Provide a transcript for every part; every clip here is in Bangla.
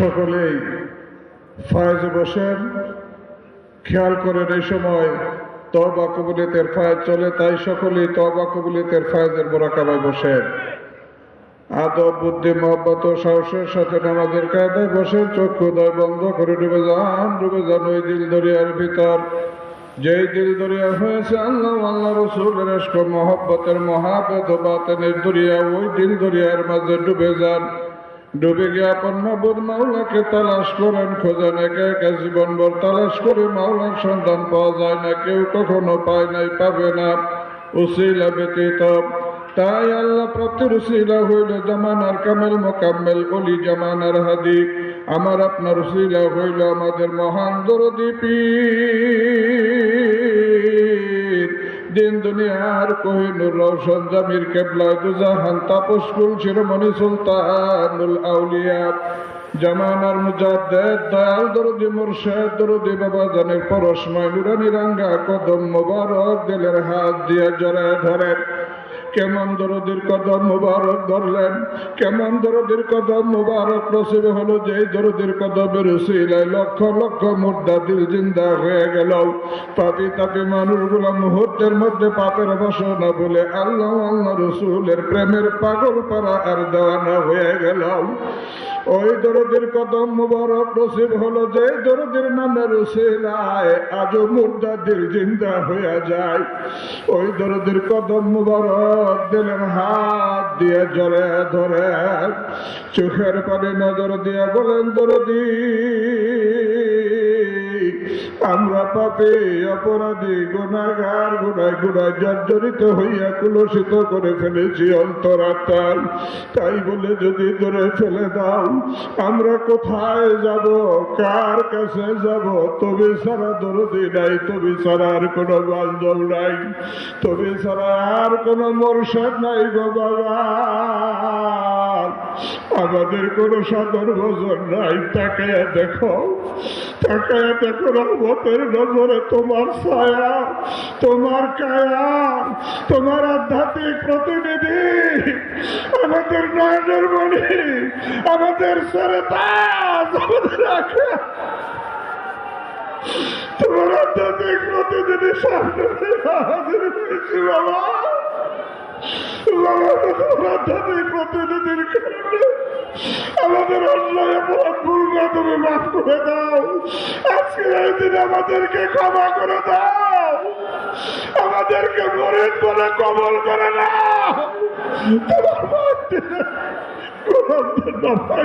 সকলেই ফায়জে বসেন। খেয়াল করেন এই সময় তবা কবুলিতের ফায়জ চলে, তাই সকলেই তবা কবুলিতের ফায়জের মোরাকাবায় বসেন। আদব, বুদ্ধি, মহব্বত সাহসের সাথে নামাজের কায়দায় বসে চক্ষু দয় বন্ধ করে ডুবে যান ডুবে যান ওই দিল দরিয়ার ভিতর। যেই দিল দরিয়া হয়েছে আল্লাহ আল্লাহ রসুলের মহব্বতের মহাবেদ বাতেনের দরিয়া, ওই দিল দরিয়ার মাঝে ডুবে যান। ডুবে গিয়ে আপন মাবুদ মাওলাকে তালাশ করেন খোঁজেন একে একে জীবনভর তালাশ করে মাওলার সন্ধান পাওয়া যায় না, কেউ কখনো পায় নাই, পাবে না। উসিলা ব্যতীত তাই আল্লাহ প্রাপ্তির উসিলা হইল জামানার কামেল মোকাম্মেল অলি, জামানার হাদি। আমার আপনার উসিলা হইল আমাদের মহান দরদি পীর। দিন দুনিয়ার কোহিনুর রওশন জামির কেবলায় দুজাহান তাপস কুল শিরোমণি সুলতানুল আউলিয়া। জামানার মুজাদ্দেদ, দয়াল দরদি মুর্শেদ, দরদি বাবা জানের পরশময় নুরানি রাঙ্গা কদম মোবারক দিলের হাত দিয়ে জড়ায় ধরেন। কেমন দরদির কদম মুবারক ধরলেন? কেমন দরদির কদম মুবারক নসিব হলো? যে দরদির কদমের উসিলায় লক্ষ লক্ষ মুর্দা দিল জিন্দা হয়ে গেল। পাপি তাপি মানুষগুলো মুহূর্তের মধ্যে পাপের বাসনা বলে আল্লাহ আল্লাহ রসুলের প্রেমের পাগল পারা আর দেওয়ানা হয়ে গেল। ওই দরদের কদম মুবারক নসিব হলো যে দরদের নামের উসিলায় আজও মুর্দা দিল জিন্দা হয়ে যায়। ওই দরদের কদম মুবারক দিলের হাত দিয়ে জলে ধরে চোখের পানি নজর দিয়ে বলেন দরদি। আমরা পাপে, অপরাধী গুণাগার গুণায় গুণায় জর্জরিত হইয়া কুলসিত করে ফেলেছি অন্তরাত্মাল তাই বলে যদি ধরে ফেলে দাও, আমরা কোথায় যাব? কার কাছে যাব? তবে সারা দরদি নাই, তবে ছাড়া আর কোনো বান্ধব নাই, তবে ছাড়া আর কোনো মরসাদ নাই গো বাবা। আমাদের কোনো সাদর ভোজন নাই। তাকে দেখো তাকে দেখো রহমতের নজরে তোমার ছায়া, তোমার কায়া, তোমার আধ্যাত্মিক প্রতিনিধি, আমাদের নয়নের মণি, আমাদের সরে তাজ তোমার আধ্যাত্মিক প্রতিনিধি সামনে হাজির হয়েছি, বাবা। আমাদের অন্যায় অপরাধ ভুলটা তুমি মাফ করে দাও। আজকের এই দিন আমাদেরকে ক্ষমা করে দাও। আমাদেরকে মরিদ বলে কবল করে নাও তোমার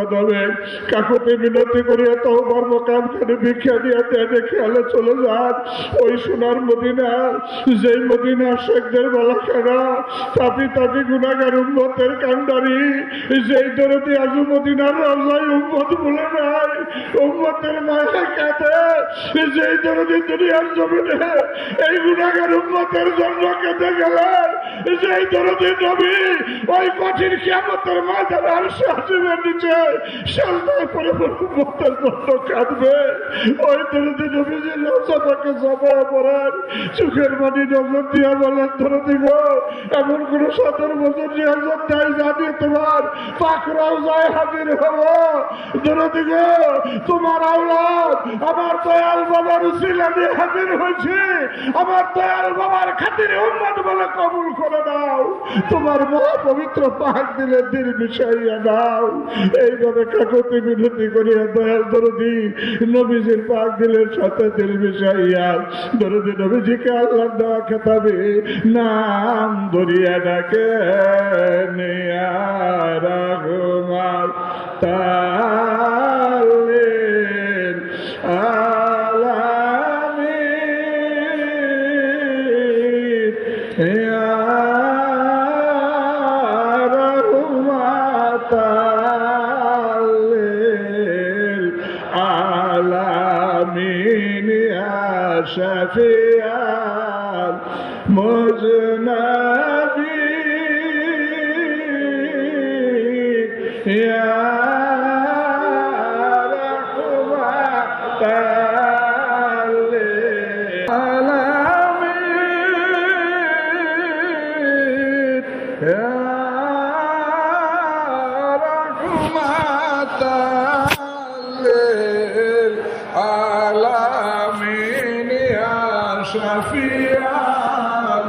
কদমে বিনতি করিয়া তহবার মোকাম করে ভিক্ষা দিয়া খেয়ালে চলে যান। ওই সোনার মদিনা, যেই মদিনা শেখদের বালাখানা তাপি তাপি গুনাগার উম্মতের কান্ডারি যেই দরদি আজু মদিনার রাজাই উম্মত বলে নাই, উম্মতের মায়া কাঁদে, যেই এই গুনাগার উম্মতের জন্য কেঁদে গেলেন যেই দরদি নবী ওই কঠিন কিয়ামতের ময়দানে আর সাজিবের নিচে চোখের নজর দিয়া বলেন এমন কোন সতেরো বছর জানি তোমার যায় হাজির হব। দরদি গো তোমার আওলাদ, আমার দয়াল বাবার উসিলামে হাজির হয়েছে। আমার দয়াল বাবার খাতিরে উম্মত বলে কবুল করে দাও তোমার মহা পবিত্র পাহাড় দিলে দিল মিশাইয়া দাও। এইভাবে কাকতি বিনতি করিয়া দয়াল দরদি নবীজির পাক দিলের সাথে দিল মিশাইয়া দরদি নবীজিকে আল্লাহ দেওয়া খেতাবে নাম ধরিয়া ডাকে, নিয়া রাঘুমার তালের ইয়া শাফিয়াল মুজনাবি ইয়া শাফিয়াল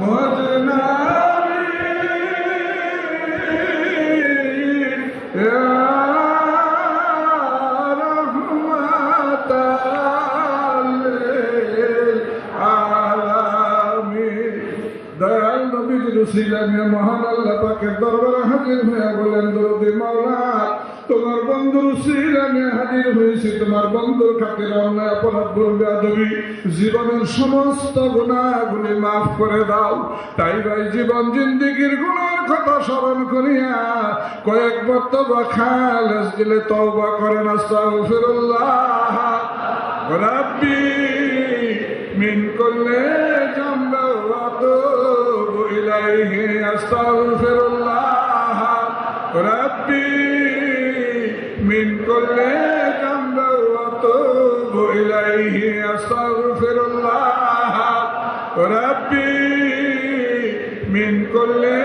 মুজনাবিন ইয়া রাহমাতাল্লিল আলামিন দয়াল নবীর রসিলামিয়া মহান আল্লাহ পাকের দরবারে হাজির হয়ে বলেন দরদি মাওলা তোমার বন্ধুর সিরানে হাজির হয়েছে, তোমার বন্ধুর খাতির অন্যায় অপরাধ বলবে আদবি? জীবনের সমস্ত গুণাগুলি মাফ করে দাও। তাই ভাই, জীবন জিন্দিগির গুণার কথা স্মরণ করিয়া কয়েক বক্তব্য খালেস দিলে তওবা করেন, আস্তাগফিরুল্লাহ। রাব্বি, মিন কুল্লি জামবি ইলাইহি, আস্তাগফিরুল্লাহ। রাব্বি। কুল্লি জামবি ওয়া আতুবু ইলাইহি আস্তাগফিরুল্লাহ রাব্বি, মিন কুল্লি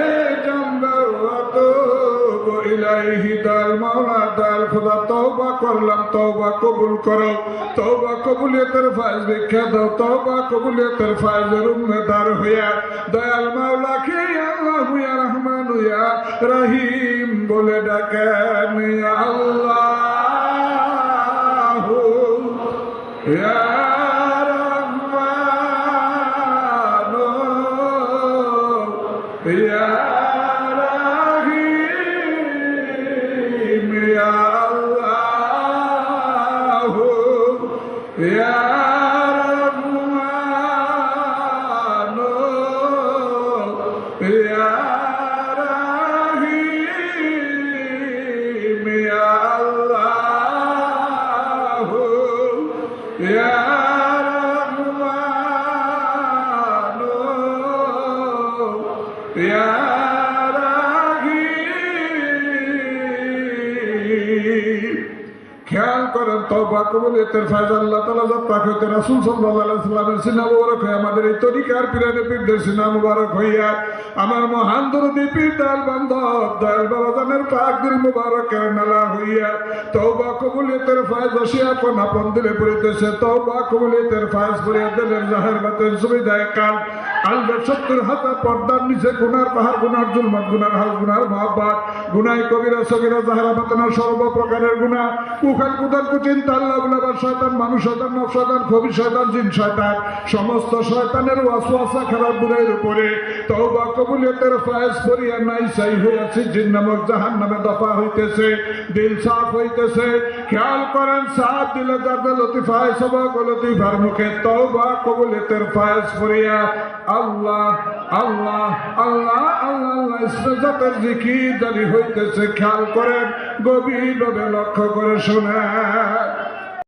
জামবি ওয়া আতুবু ইলাইহি দাল মাওলা দাল খোদা তওবা করলাম, তওবা কবুল করো। তওবা কবুলিয়তের ফায়জ ভিক্ষা দাও, তওবা কবুলিয়তের ফায়জের উম্মেদার হইয়া। দয়াল মাওলাকে আল্লাহ ইয়া রহমান ইয়া রহিম। বলে ডাকেন ইয়া আল্লাহ খেয়াল করেন তবা কবুলিয়তের ফায়দা আল্লাহ তালা যাত্রা হইতে রাসুল সাল্লাহ সাল্লামের সিনা মুবারক হয়ে, আমাদের এই তরিকার পিরানে পীরদের সিনা মুবারক হইয়া, আমার মহান দরদি পীর দয়াল বান্ধব, দয়াল বাবাজানের পাক দিল মুবারকের নালা হইয়া, তওবা কবুলিয়তের ফায়দ বসিয়া আপন আপন দিলে পড়িতেছে তওবা কবুলিয়তের ফায়দ পড়িয়া দিলেন জাহের বাতের সুবিধায় কাল। আলবের সত্তর হাতা নিচে গুনার পাহাড়, গুনার জুলমাত, গুনার কবিরা, সগিরা জাহারা সর্বপ্রকারের গুণা কুখাল কুদাল কুচিন মানুষ, শয়তান নব সমস্ত শয়তানের ওয়াসওয়াসা খারাপ বুড়াইয়ের উপরে। তওবা, কবুলিয়তের ফায়েজ করিয়া নাই, সাই হইয়াছে জিন নামক জাহান দফা হইতেছে। দিল সাফ হইতেছে। খেয়াল করেন, সাফ দিলে যাদের লতিফায়, সবক লতিফার মুখে তওবা, কবুলিয়তের ফায়েজ করিয়া আল্লাহ আল্লাহ আল্লাহ আল্লাহ আল্লাহ ইসরাতের জিকির জারি হইতেছে, খেয়াল করেন, গভীরভাবে লক্ষ্য করে শোনেন।